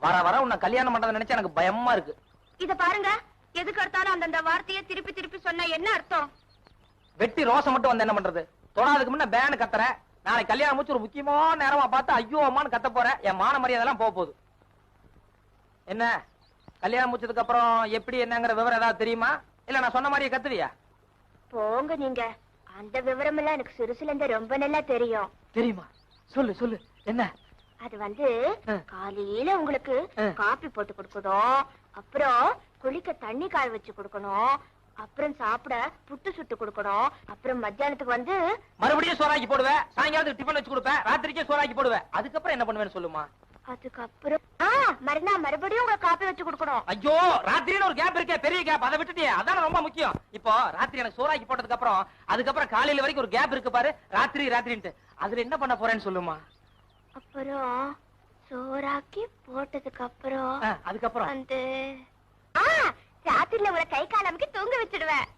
வர வர உன்னை கல்யாணம் பண்றதை நினைச்சா எனக்கு பயமா இருக்கு. இத பாருங்க. எதுக்கு எடுத்தாலும் அந்தந்த வார்த்தையை திருப்பி திருப்பி சொன்னா என்ன அர்த்தம்? வெட்டி ரோசம் மட்டும் வந்து என்ன பண்றது? தொடாதுக்கு முன்ன பேனு கத்துற நாளைக்கு கல்யாணம் முடிச்சு ஒரு முக்கியமான நேரமா பார்த்து ஐயோ அம்மான்னு கத்த போற என் மான மரியாதை எல்லாம் போக போகுது. என்ன? கல்யாணம் முடிச்சதுக்கு அப்புறம் எப்படி என்னங்கிற விவரம் ஏதாவது தெரியுமா? இல்ல நான் சொன்ன மாதிரியே கத்துவியா? போங்க நீங்க. அந்த விவரம் எல்லாம் எனக்கு சிறுசுல இருந்து ரொம்ப நல்லா தெரியும். தெரியுமா? சொல்லு சொல்லு. என்ன? அது வந்து. காலையில உங்களுக்கு ஆ. காபி போட்டு கொடுக்கணும். அப்புறம் குளிக்க தண்ணி காய வச்சு கொடுக்கணும். அப்புறம் சாப்பிட புட்டு சுட்டு கொடுக்கணும். அப்புறம் மத்தியானத்துக்கு வந்து மறுபடியும் சோறாக்கி போடுவேன் சாயங்காலத்துக்கு டிஃபன் வச்சு கொடுப்பேன் ராத்திரிக்கே சோறாக்கி போடுவேன் அதுக்கப்புறம் என்ன பண்ணுவேன்னு சொல்லுமா? அதுக்கப்புறம் ஆ மறுநாள் மறுபடியும் உங்களுக்கு காப்பி வச்சு கொடுக்கணும். ஐயோ ராத்திரின்னு ஒரு கேப் இருக்கே பெரிய கேப் அதை விட்டுட்டியே. அதான ரொம்ப முக்கியம். இப்போ ராத்திரி எனக்கு சோறாக்கி போட்டதுக்கு அப்புறம் அதுக்கப்புறம் காலையில வரைக்கும் ஒரு கேப் இருக்கு பாரு. ராத்திரி ராத்திரின்ட்டு. அதுல என்ன பண்ண போறேன்னு சொல்லுமா? அப்புறம் சோறாக்கி போட்டதுக்கு அப்புறம் அதுக்கப்புறம். வந்து ஆ ராத்திரில உங்களை கை கால் அமைக்க தூங்க வச்சிடுவேன்.